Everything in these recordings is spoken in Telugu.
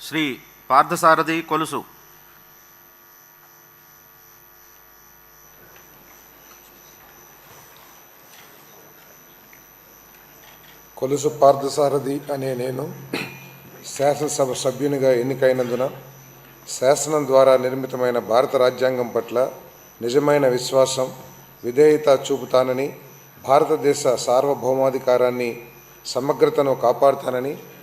శ్రీ పార్థసారథి కొలుసు. కొలుసు పార్థసారథి అనే నేను శాసనసభ సభ్యునిగా ఎన్నికైనందున శాసనం ద్వారా నిర్మితమైన భారత రాజ్యాంగం పట్ల నిజమైన విశ్వాసం విధేయత చూపుతానని భారతదేశ సార్వభౌమాధికారాన్ని సమగ్రతను కాపాడుతానని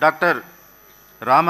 डॉक्टर राम